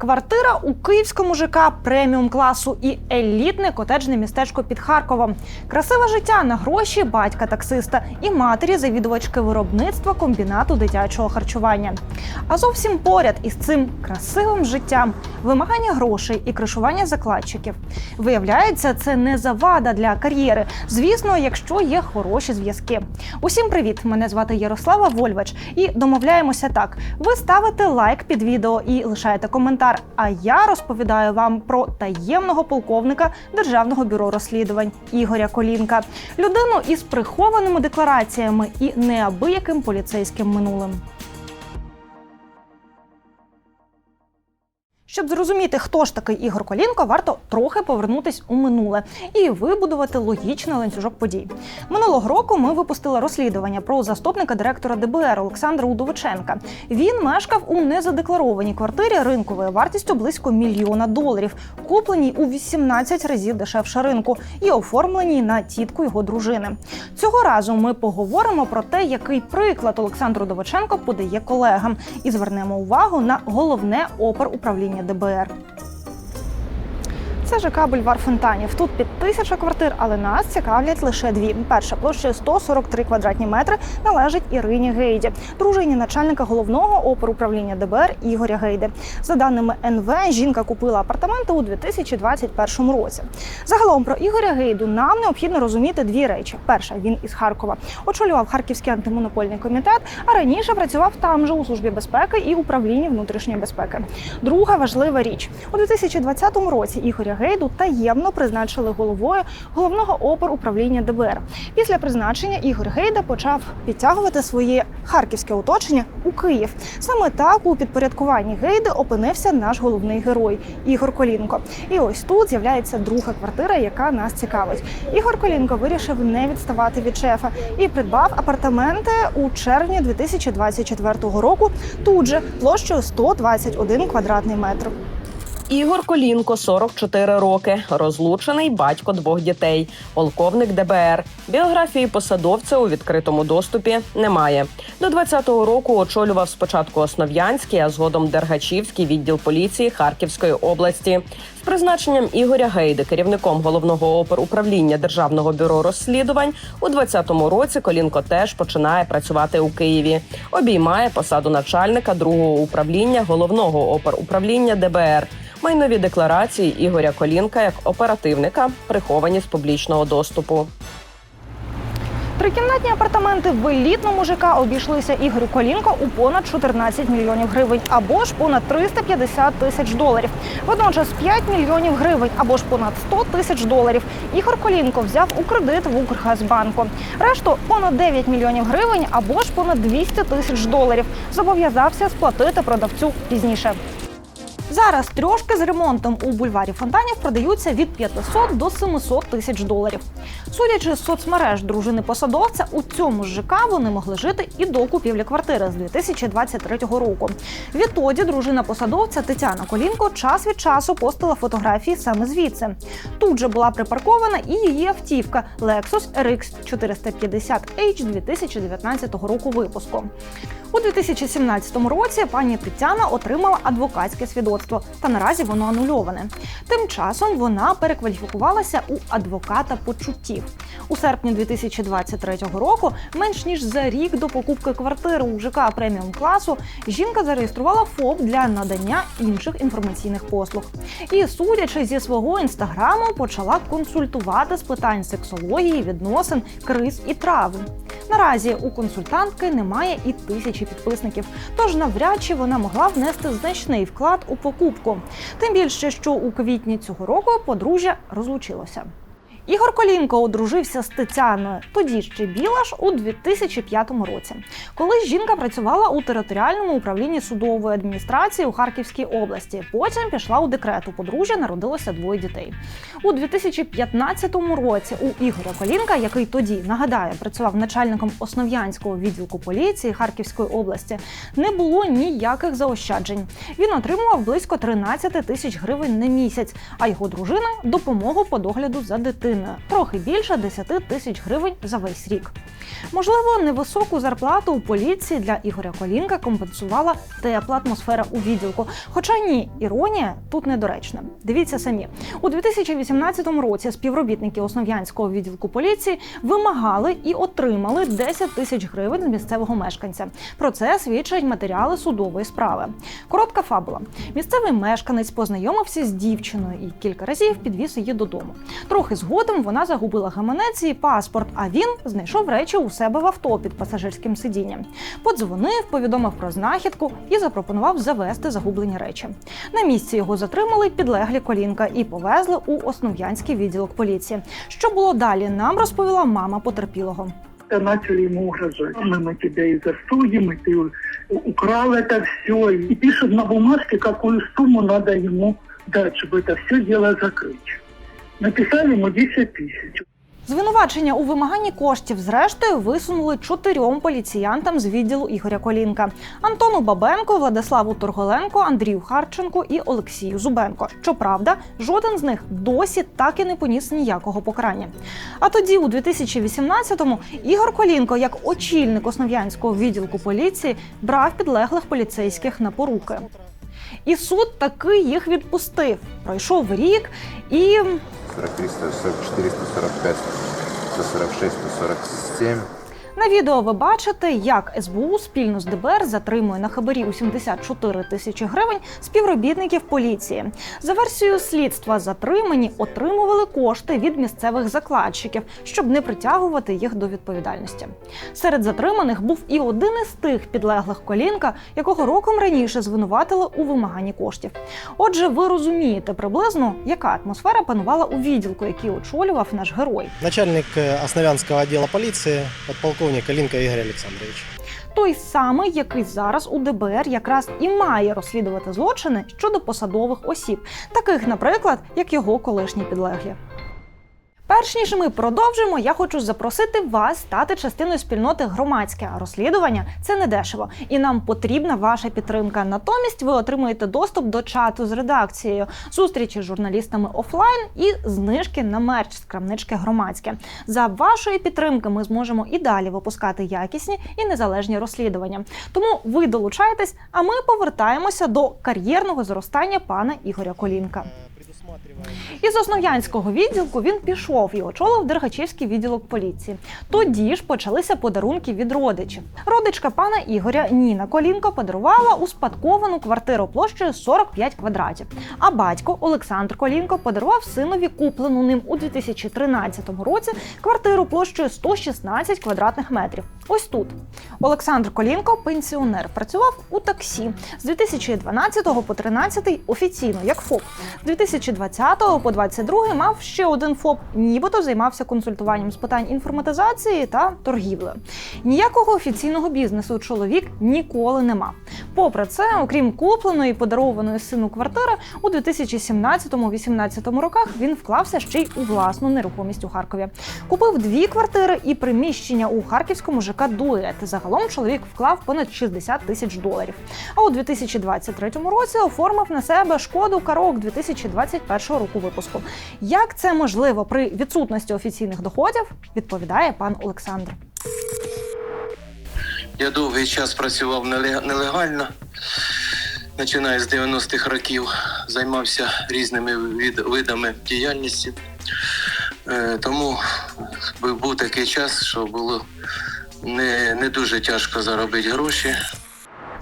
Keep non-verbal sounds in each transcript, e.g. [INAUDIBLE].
Квартира у київському ЖК преміум класу і елітне котеджне містечко під Харковом. Красиве життя на гроші батька таксиста і матері завідувачки виробництва комбінату дитячого харчування. А зовсім поряд із цим красивим життям вимагання грошей і кришування закладчиків. Виявляється, це не завада для кар'єри. Звісно, якщо є хороші зв'язки. Усім привіт! Мене звати Ярослава Вольвач. І домовляємося так: ви ставите лайк під відео і лишаєте коментар. А я розповідаю вам про таємного полковника Державного бюро розслідувань Ігоря Колінка, людину із прихованими деклараціями і неабияким поліцейським минулим. Щоб зрозуміти, хто ж такий Ігор Колінко, варто трохи повернутись у минуле і вибудувати логічний ланцюжок подій. Минулого року ми випустили розслідування про заступника директора ДБР Олександра Удовиченка. Він мешкав у незадекларованій квартирі ринковою вартістю близько мільйона доларів, купленій у 18 разів дешевше ринку і оформленій на тітку його дружини. Цього разу ми поговоримо про те, який приклад Олександр Удовиченко подає колегам, і звернемо увагу на головне опер управління ДБР. Це ЖК Бульвар Фонтанів. Тут під тисяча квартир, але нас цікавлять лише дві. Перша площею 143 квадратні метри належить Ірині Гейді, дружині начальника головного оперуправління ДБР Ігоря Гейди. За даними НВ, жінка купила апартаменти у 2021 році. Загалом про Ігоря Гейду нам необхідно розуміти дві речі: перша він із Харкова очолював Харківський антимонопольний комітет, а раніше працював там же у службі безпеки і управлінні внутрішньої безпеки. Друга важлива річ у 2020 році Ігоря Гейду таємно призначили головою головного опер управління ДБР. Після призначення Ігор Гейда почав підтягувати своє харківське оточення у Київ. Саме так у підпорядкуванні Гейди опинився наш головний герой Ігор Колінко. І ось тут з'являється друга квартира, яка нас цікавить. Ігор Колінко вирішив не відставати від шефа і придбав апартаменти у червні 2024 року. Тут же площею 121 квадратний метр. Ігор Колінко, 44 роки, розлучений батько двох дітей, полковник ДБР. Біографії посадовця у відкритому доступі немає. До 20-го року очолював спочатку Основ'янський, а згодом Дергачівський відділ поліції Харківської області. З призначенням Ігоря Гейди, керівником головного оперуправління Державного бюро розслідувань, у 20-му році Колінко теж починає працювати у Києві. Обіймає посаду начальника другого управління головного оперуправління ДБР. Майнові декларації Ігоря Колінка як оперативника приховані з публічного доступу. Трикімнатні апартаменти в елітному ЖК обійшлися Ігорю Колінко у понад 14 мільйонів гривень або ж понад 350 тисяч доларів. Водночас 5 мільйонів гривень або ж понад 100 тисяч доларів Ігор Колінко взяв у кредит в Укргазбанку. Решту понад 9 мільйонів гривень або ж понад 200 тисяч доларів зобов'язався сплатити продавцю пізніше. Зараз трьошки з ремонтом у бульварі фонтанів продаються від 500 до 700 тисяч доларів. Судячи з соцмереж дружини посадовця, у цьому ж ЖК вони могли жити і до купівлі квартири з 2023 року. Відтоді дружина посадовця Тетяна Колінко час від часу постила фотографії саме звідси. Тут же була припаркована і її автівка Lexus RX 450H 2019 року випуску. У 2017 році пані Тетяна отримала адвокатське свідоцтво, та наразі воно анульоване. Тим часом вона перекваліфікувалася у адвоката почуттів. У серпні 2023 року, менш ніж за рік до покупки квартири у ЖК преміум класу, жінка зареєструвала ФОП для надання інших інформаційних послуг. І, судячи зі свого інстаграму, почала консультувати з питань сексології, відносин, криз і травм. Наразі у консультантки немає і тисячі підписників, тож навряд чи вона могла внести значний вклад у покупку. Тим більше, що у квітні цього року подружжя розлучилося. Ігор Колінко одружився з Тетяною, тоді ще Білаш у 2005 році. Коли жінка працювала у територіальному управлінні судової адміністрації у Харківській області. Потім пішла у декрет. У подружжя народилося двоє дітей. У 2015 році у Ігоря Колінка, який тоді нагадаю, працював начальником основ'янського відділку поліції Харківської області, не було ніяких заощаджень. Він отримував близько 13 тисяч гривень на місяць, а його дружина допомогу по догляду за дитиною. Сумнівною трохи більше 10 тисяч гривень за весь рік. Можливо, невисоку зарплату у поліції для Ігоря Колінка компенсувала тепла атмосфера у відділку. Хоча ні, іронія тут недоречна. Дивіться самі у 2018 році співробітники Основ'янського відділку поліції вимагали і отримали 10 тисяч гривень з місцевого мешканця. Про це свідчать матеріали судової справи. Коротка фабула. Місцевий мешканець познайомився з дівчиною і кілька разів підвіз її додому. Трохи згодом вона загубила гаманець і паспорт, а він знайшов речі у себе в авто під пасажирським сидінням. Подзвонив, повідомив про знахідку і запропонував завести загублені речі. На місці його затримали підлеглі колінка і повезли у Основ'янський відділок поліції. Що було далі, нам розповіла мама потерпілого. начали ему угрожать. Мы, мы тебя и засудим, и ты украл это все. И пишет на бумажке, какую сумму надо ему дать, чтобы это все дело закрыть. Написали ему 10 тысяч. Звинувачення у вимаганні коштів зрештою висунули чотирьом поліціянтам з відділу Ігоря Колінка: Антону Бабенко, Владиславу Торголенко, Андрію Харченку і Олексію Зубенко. Щоправда, жоден з них досі так і не поніс ніякого покарання. А тоді, у 2018-му, Ігор Колінко, як очільник основ'янського відділку поліції, брав підлеглих поліцейських на поруки. І суд таки їх відпустив. Пройшов рік і 43, 144, 145, 146, 147. На відео ви бачите, як СБУ спільно з ДБР затримує на хабарі у 74 тисячі гривень співробітників поліції. За версією слідства, затримані отримували кошти від місцевих закладчиків, щоб не притягувати їх до відповідальності. Серед затриманих був і один із тих підлеглих колінка, якого роком раніше звинуватили у вимаганні коштів. Отже, ви розумієте приблизно, яка атмосфера панувала у відділку, який очолював наш герой. Начальник э, Основянского отдела полиции, подполковник Калінка Ігор Олександрович. той самий, який зараз у ДБР якраз і має розслідувати злочини щодо посадових осіб, таких, наприклад, як його колишні підлеглі. Перш ніж ми продовжимо, я хочу запросити вас стати частиною спільноти громадське розслідування. Це не дешево, і нам потрібна ваша підтримка. Натомість ви отримуєте доступ до чату з редакцією, зустрічі з журналістами офлайн і знижки на мерч з крамнички громадське. За вашої підтримки ми зможемо і далі випускати якісні і незалежні розслідування. Тому ви долучайтесь, а ми повертаємося до кар'єрного зростання пана Ігоря Колінка. Із основ'янського відділку він пішов і очолив Дергачівський відділок поліції. Тоді ж почалися подарунки від родичів. Родичка пана Ігоря Ніна Колінко подарувала успадковану квартиру площею 45 квадратів. А батько Олександр Колінко подарував синові куплену ним у 2013 році квартиру площею 116 квадратних метрів. Ось тут Олександр Колінко, пенсіонер, працював у таксі з 2012 по 2013 офіційно як ФОП. 2012 20 по 22 мав ще один ФОП, нібито займався консультуванням з питань інформатизації та торгівлею. Ніякого офіційного бізнесу чоловік ніколи не мав. Попри це, окрім купленої подарованої сину квартири, у 2017-18 роках він вклався ще й у власну нерухомість у Харкові. Купив дві квартири і приміщення у харківському ЖК «Дует». Загалом чоловік вклав понад 60 тисяч доларів. А у 2023 році оформив на себе шкоду карок 2025 2021 року випуску. Як це можливо при відсутності офіційних доходів? Відповідає пан Олександр. Я довгий час працював неле- нелегально. Починаю з 90-х років, займався різними від- видами діяльності. Е, Тому був такий час, що було не, не дуже тяжко заробити гроші.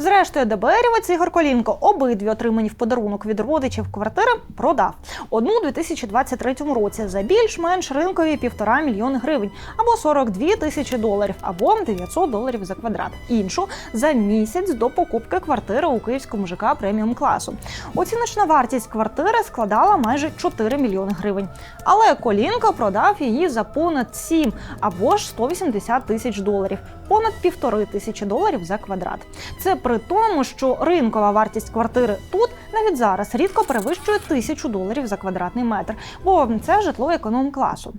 Зрештою, ДБРівець Ігор Колінко обидві отримані в подарунок від родичів квартири продав. Одну у 2023 році за більш-менш ринкові півтора мільйони гривень, або 42 тисячі доларів, або 900 доларів за квадрат. Іншу за місяць до покупки квартири у київському ЖК преміум класу. Оціночна вартість квартири складала майже 4 мільйони гривень. Але Колінко продав її за понад 7 або ж 180 тисяч доларів, понад півтори тисячі доларів за квадрат. Це при тому, що ринкова вартість квартири тут навіть зараз рідко перевищує тисячу доларів за квадратний метр, бо це житло економ-класу.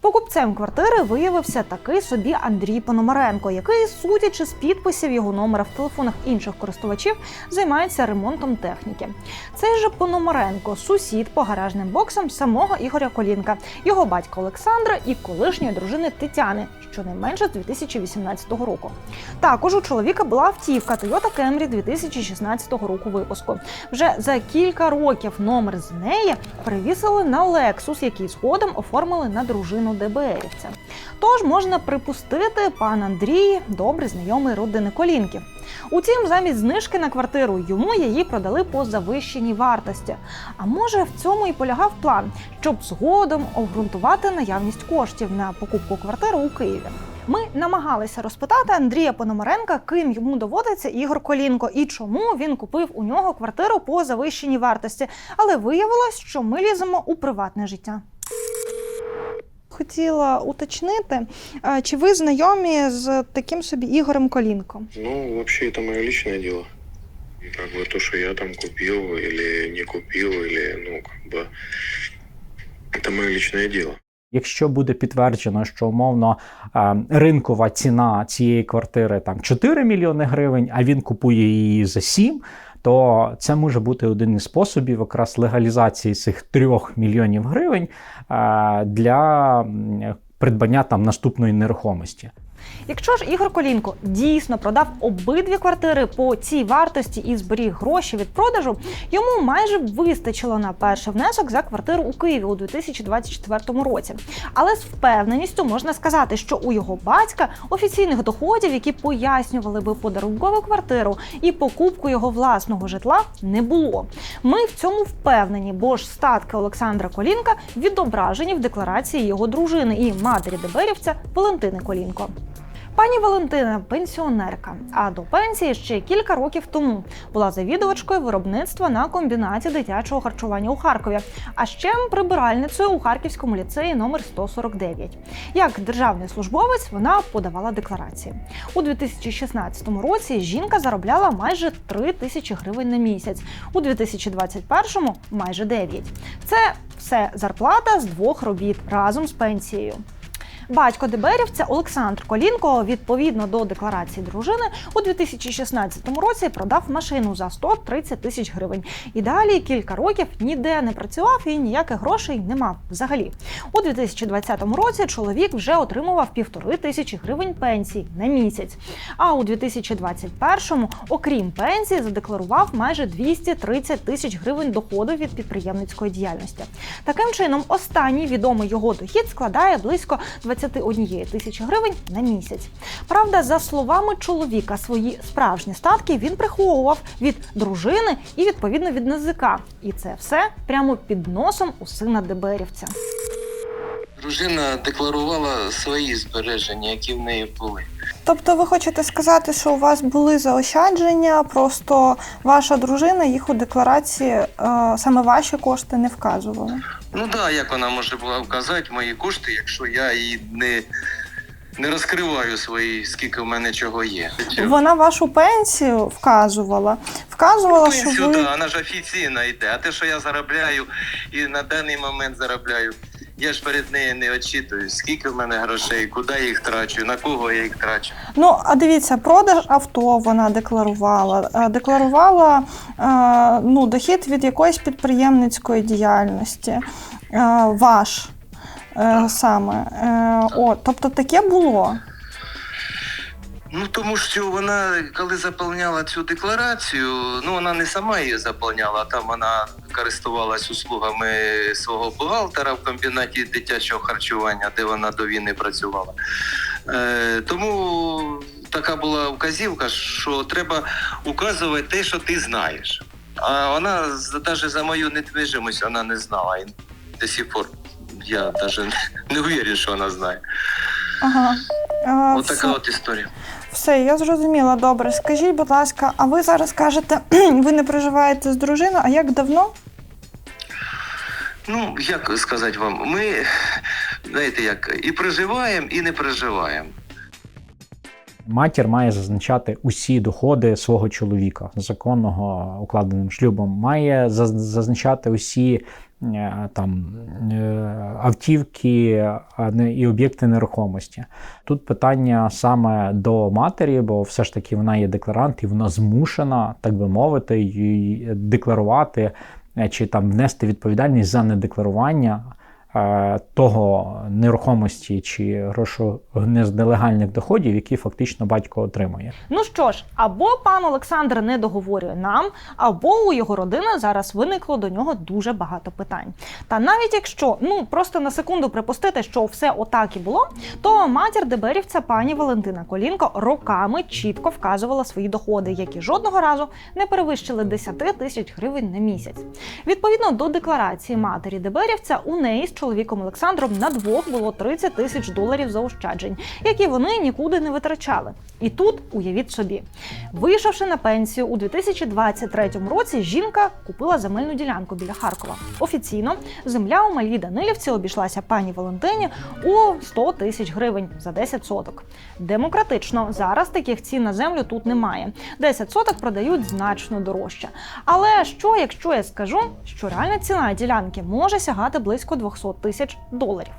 Покупцем квартири виявився такий собі Андрій Пономаренко, який, судячи з підписів його номера в телефонах інших користувачів, займається ремонтом техніки. Цей же Пономаренко сусід по гаражним боксам самого Ігоря Колінка, його батька Олександра і колишньої дружини Тетяни, щонайменше з 2018 року. Також у чоловіка була автівка Toyota Camry 2016 року випуску. Вже за кілька років номер з неї перевісили на Lexus, який згодом оформили на дружину ДБРівця. Тож можна припустити, пан Андрій добре знайомий родини Колінків. Утім, замість знижки на квартиру йому її продали по завищеній вартості. А може, в цьому і полягав план, щоб згодом обґрунтувати наявність коштів на покупку квартири у Києві. Ми намагалися розпитати Андрія Пономаренка, ким йому доводиться Ігор Колінко і чому він купив у нього квартиру по завищеній вартості. Але виявилось, що ми ліземо у приватне життя. Хотіла уточнити, а, чи ви знайомі з таким собі Ігорем Колінком? Ну, вообще это мое личное дело. Как бы то, что я там купил или не купил, или, ну, как бы, это мое личное дело. Якщо буде підтверджено, що умовно е, ринкова ціна цієї квартири там 4 мільйони гривень, а він купує її за 7, то це може бути один із способів якраз легалізації цих 3 мільйонів гривень е, для придбання там наступної нерухомості. Якщо ж Ігор Колінко дійсно продав обидві квартири по цій вартості і зберіг гроші від продажу, йому майже вистачило на перший внесок за квартиру у Києві у 2024 році. Але з впевненістю можна сказати, що у його батька офіційних доходів, які пояснювали би подарункову квартиру і покупку його власного житла, не було. Ми в цьому впевнені, бо ж статки Олександра Колінка відображені в декларації його дружини і матері Деберівця Валентини Колінко. Пані Валентина пенсіонерка, а до пенсії ще кілька років тому була завідувачкою виробництва на комбінаті дитячого харчування у Харкові, а ще прибиральницею у Харківському ліцеї номер 149. Як державний службовець вона подавала декларації. У 2016 році жінка заробляла майже 3 тисячі гривень на місяць, у 2021 – майже 9. Це все зарплата з двох робіт разом з пенсією. Батько Деберівця Олександр Колінко, відповідно до декларації дружини, у 2016 році продав машину за 130 тисяч гривень. І далі кілька років ніде не працював і ніяких грошей не мав взагалі. У 2020 році чоловік вже отримував півтори тисячі гривень пенсії на місяць. А у 2021-му, окрім пенсії, задекларував майже 230 тисяч гривень доходу від підприємницької діяльності. Таким чином, останній відомий його дохід складає близько 21 тисячі гривень на місяць. Правда, за словами чоловіка, свої справжні статки він приховував від дружини і відповідно від НЗК. І це все прямо під носом у сина ДБРівця. Дружина декларувала свої збереження, які в неї були. Тобто, ви хочете сказати, що у вас були заощадження, просто ваша дружина їх у декларації е, саме ваші кошти не вказувала. Ну так, да, як вона може була вказати мої кошти, якщо я її не, не розкриваю свої, скільки в мене чого є. Вона вашу пенсію вказувала. Вказувала, що Пенсію, ви да, вона ж офіційно йде. А те, що я заробляю і на даний момент заробляю, я ж перед нею не очітую, скільки в мене грошей, куди їх трачу, на кого я їх трачу. ну а дивіться, продаж авто вона декларувала, е, декларувала е, ну, дохід від якоїсь підприємницької діяльності. е, Ваш саме. О, тобто таке було. Ну тому що вона, коли заповняла цю декларацію, ну вона не сама її заповняла, там вона користувалась услугами свого бухгалтера в комбінаті дитячого харчування, де вона до війни працювала. Е, тому така була вказівка, що треба указувати те, що ти знаєш. А вона навіть за мою недвижимость вона не знала. І до сих пор я навіть не уверен, що вона знає. Ага. От така от історія. Все, я зрозуміла. Добре. Скажіть, будь ласка, а ви зараз кажете, [CLEARS THROAT] ви не проживаєте з дружиною, а як давно? Ну, як сказати вам, ми знаєте, як і проживаємо, і не проживаємо. Матір має зазначати усі доходи свого чоловіка законного укладеним шлюбом, має заз- зазначати усі е, там е, автівки і об'єкти нерухомості. Тут питання саме до матері, бо все ж таки вона є декларант і вона змушена, так би мовити, декларувати е, чи там внести відповідальність за недекларування того нерухомості чи грошо з нелегальних доходів, які фактично батько отримує. Ну що ж, або пан Олександр не договорює нам, або у його родини зараз виникло до нього дуже багато питань. Та навіть якщо ну просто на секунду припустити, що все отак і було, то матір деберівця пані Валентина Колінко роками чітко вказувала свої доходи, які жодного разу не перевищили 10 тисяч гривень на місяць. Відповідно до декларації матері деберівця, у неї з чоловіком Олександром на двох було 30 тисяч доларів заощаджень, які вони нікуди не витрачали. І тут уявіть собі, вийшовши на пенсію у 2023 році, жінка купила земельну ділянку біля Харкова. Офіційно земля у малій Данилівці обійшлася пані Валентині у 100 тисяч гривень за 10 соток. Демократично зараз таких цін на землю тут немає. 10 соток продають значно дорожче. Але що, якщо я скажу, що реальна ціна ділянки може сягати близько 200 тисяч доларів?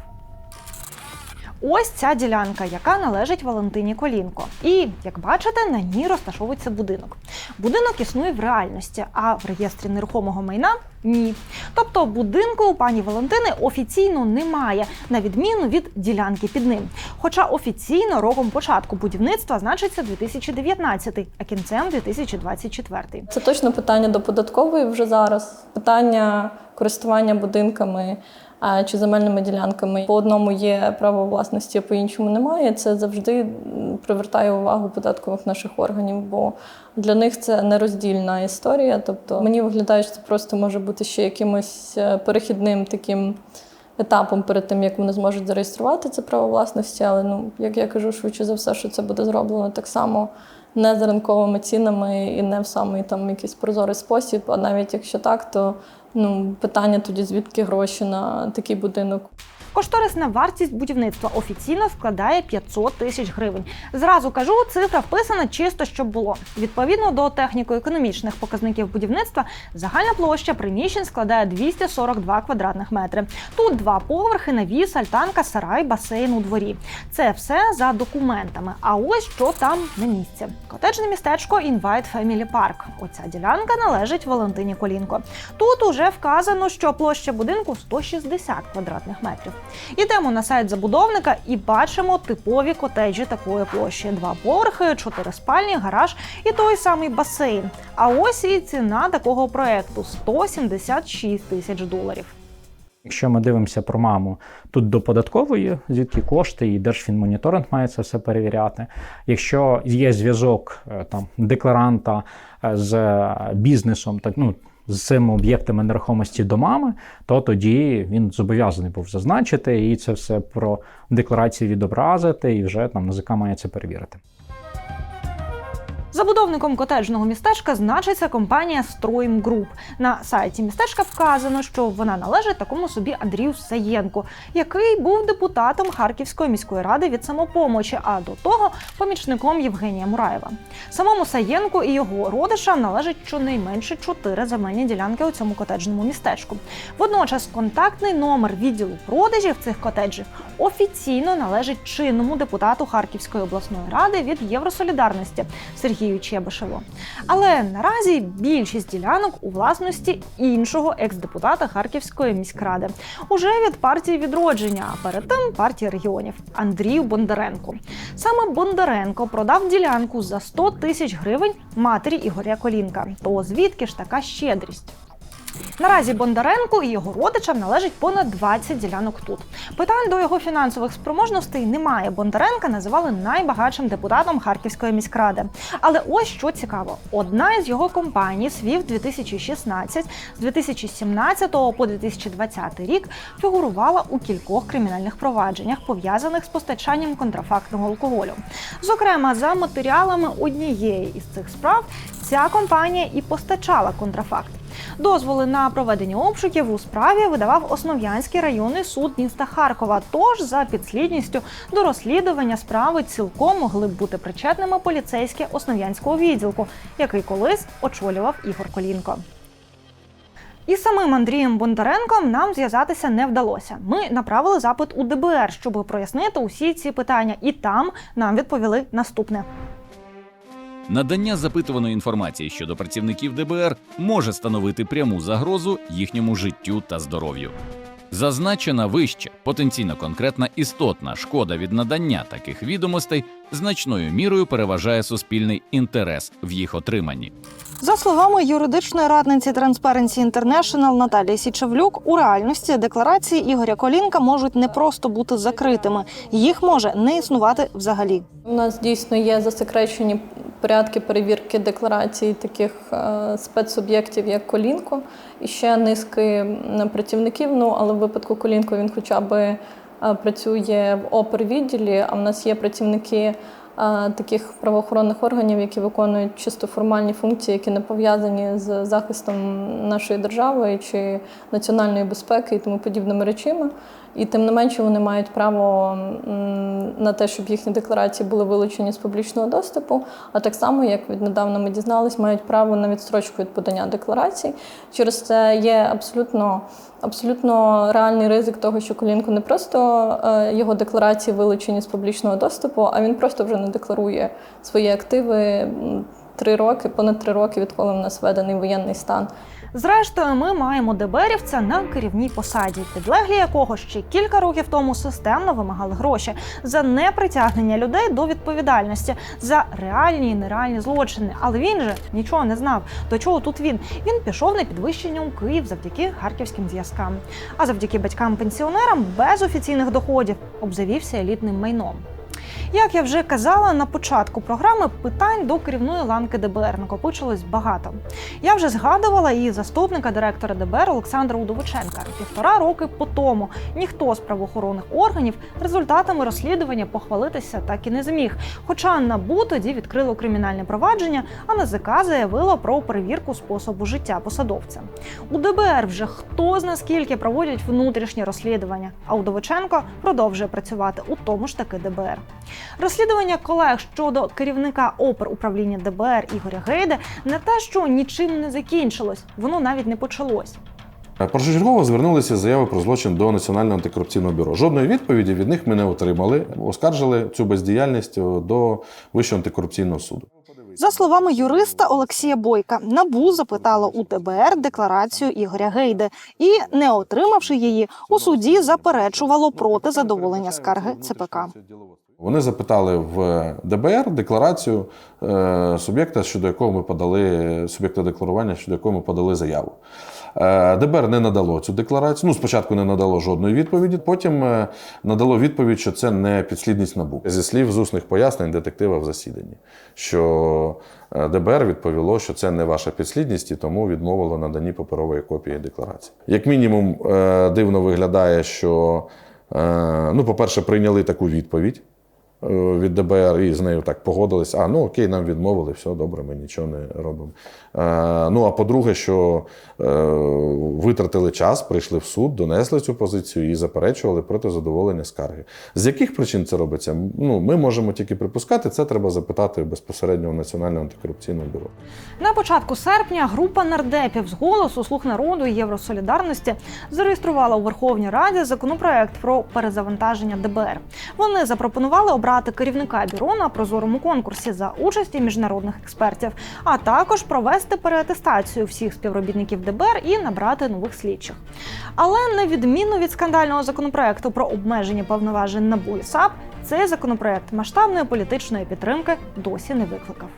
Ось ця ділянка, яка належить Валентині Колінко. І як бачите, на ній розташовується будинок. Будинок існує в реальності, а в реєстрі нерухомого майна ні. Тобто будинку у пані Валентини офіційно немає, на відміну від ділянки під ним. Хоча офіційно роком початку будівництва значиться 2019, а кінцем 2024. Це точно питання до податкової вже зараз. Питання користування будинками чи земельними ділянками. По одному є право власності, а по іншому немає. Це завжди привертає увагу податкових наших органів, бо для них це нероздільна історія. Тобто мені виглядає, що це просто може бути ще якимось е, перехідним таким. Етапом перед тим, як вони зможуть зареєструвати це право власності, але ну як я кажу, швидше за все, що це буде зроблено так само не за ринковими цінами і не в самий там якийсь прозорий спосіб. А навіть якщо так, то ну питання тоді звідки гроші на такий будинок. Кошторисна вартість будівництва офіційно складає 500 тисяч гривень. Зразу кажу, цифра вписана чисто, щоб було. Відповідно до техніко-економічних показників будівництва, загальна площа приміщень складає 242 квадратних метри. Тут два поверхи, навіс, альтанка, сарай, басейн у дворі. Це все за документами. А ось що там на місці. Котеджне містечко Invite Family Park. Оця ділянка належить Валентині Колінко. Тут уже вказано, що площа будинку 160 квадратних метрів. Ідемо на сайт забудовника і бачимо типові котеджі такої площі: два поверхи, чотири спальні, гараж і той самий басейн. А ось і ціна такого проекту 176 тисяч доларів. Якщо ми дивимося про маму, тут до податкової, звідки кошти, і Держфінмоніторинг має це все перевіряти. Якщо є зв'язок е, там декларанта е, з бізнесом, так ну. З цими об'єктами нерухомості домами, то тоді він зобов'язаний був зазначити і це все про декларації відобразити, і вже там НАЗК має це перевірити. Забудовником котеджного містечка значиться компанія Стройм Груп. На сайті містечка вказано, що вона належить такому собі Андрію Саєнку, який був депутатом Харківської міської ради від самопомочі, а до того помічником Євгенія Мураєва. Самому Саєнку і його родичам належить щонайменше чотири земельні ділянки у цьому котеджному містечку. Водночас контактний номер відділу продажів цих котеджів офіційно належить чинному депутату Харківської обласної ради від Євросолідарності Сергію Чебишеву. Але наразі більшість ділянок у власності іншого екс-депутата Харківської міськради, уже від партії відродження, а перед тим партії регіонів Андрію Бондаренку. Саме Бондаренко продав ділянку за 100 тисяч гривень матері Ігоря Колінка. То звідки ж така щедрість? Наразі Бондаренку і його родичам належить понад 20 ділянок тут. Питань до його фінансових спроможностей немає. Бондаренка називали найбагатшим депутатом Харківської міськради. Але ось що цікаво: одна із його компаній СВІФ 2016 з 2017 по 2020 рік фігурувала у кількох кримінальних провадженнях, пов'язаних з постачанням контрафактного алкоголю. Зокрема, за матеріалами однієї із цих справ ця компанія і постачала контрафакт. Дозволи на проведення обшуків у справі видавав Основ'янський районний суд міста Харкова. Тож за підслідністю до розслідування справи цілком могли б бути причетними поліцейські Основ'янського відділку, який колись очолював Ігор Колінко. Із самим Андрієм Бондаренком нам зв'язатися не вдалося. Ми направили запит у ДБР, щоб прояснити усі ці питання, і там нам відповіли наступне. Надання запитуваної інформації щодо працівників ДБР може становити пряму загрозу їхньому життю та здоров'ю. Зазначена вище потенційно конкретна істотна шкода від надання таких відомостей значною мірою переважає суспільний інтерес в їх отриманні. За словами юридичної радниці Transparency International Наталії Січевлюк, у реальності декларації Ігоря Колінка можуть не просто бути закритими, їх може не існувати взагалі. У нас дійсно є засекречені порядки перевірки декларацій таких е, спецсуб'єктів, як Колінко, і ще низки працівників. Ну але в випадку Колінко він хоча б е, працює в опервідділі, а в нас є працівники. е, Таких правоохоронних органів, які виконують чисто формальні функції, які не пов'язані з захистом нашої держави чи національної безпеки і тому подібними речами. І тим не менше вони мають право на те, щоб їхні декларації були вилучені з публічного доступу. А так само, як віднедавна ми дізнались, мають право на відстрочку від подання декларацій. Через це є абсолютно, абсолютно реальний ризик того, що Колінко не просто е, його декларації вилучені з публічного доступу, а він просто вже не декларує свої активи три роки, понад три роки, відколи в нас введений воєнний стан. Зрештою, ми маємо ДБРівця на керівній посаді, підлеглі якого ще кілька років тому системно вимагали гроші за непритягнення людей до відповідальності за реальні і нереальні злочини. Але він же нічого не знав. До чого тут він? Він пішов на підвищення у Київ завдяки харківським зв'язкам. А завдяки батькам-пенсіонерам без офіційних доходів обзавівся елітним майном. Як я вже казала на початку програми, питань до керівної ланки ДБР накопичилось багато. Я вже згадувала і заступника директора ДБР Олександра Удовиченка. Півтора роки по тому ніхто з правоохоронних органів результатами розслідування похвалитися так і не зміг. Хоча НАБУ тоді відкрило кримінальне провадження, а НАЗК заявило про перевірку способу життя посадовця. У ДБР вже хто зна скільки проводять внутрішні розслідування. А Удовиченко продовжує працювати у тому ж таки ДБР. Розслідування колег щодо керівника опер управління ДБР Ігоря Гейде не те, що нічим не закінчилось, воно навіть не почалось. Першочергово звернулися з заявою про злочин до Національного антикорупційного бюро. Жодної відповіді від них ми не отримали. Оскаржили цю бездіяльність до Вищого антикорупційного суду. За словами юриста Олексія Бойка, НАБУ запитало у ДБР декларацію Ігоря Гейде і, не отримавши її, у суді заперечувало проти задоволення скарги ЦПК. Вони запитали в ДБР декларацію е, суб'єкта, щодо якого ми подали суб'єкта декларування, щодо якого ми подали заяву. Е, ДБР не надало цю декларацію. Ну, спочатку не надало жодної відповіді, потім е, надало відповідь, що це не підслідність НАБУ. Зі слів з усних пояснень детектива в засіданні, що ДБР відповіло, що це не ваша підслідність, і тому відмовило наданні паперової копії декларації. Як мінімум, дивно виглядає, що, ну, по-перше, прийняли таку відповідь від ДБР і з нею так погодились. А, ну окей, нам відмовили, все добре, ми нічого не робимо. Е, ну, а по-друге, що е, витратили час, прийшли в суд, донесли цю позицію і заперечували проти задоволення скарги. З яких причин це робиться? Ну, ми можемо тільки припускати, це треба запитати безпосередньо у Національного антикорупційного бюро. На початку серпня група нардепів з голосу Слуг народу і Євросолідарності зареєструвала у Верховній Раді законопроект про перезавантаження ДБР. Вони запропонували обрати керівника бюро на прозорому конкурсі за участі міжнародних експертів, а також провести переатестацію всіх співробітників ДБР і набрати нових слідчих. Але на відміну від скандального законопроекту про обмеження повноважень НАБУ і САП, цей законопроект масштабної політичної підтримки досі не викликав.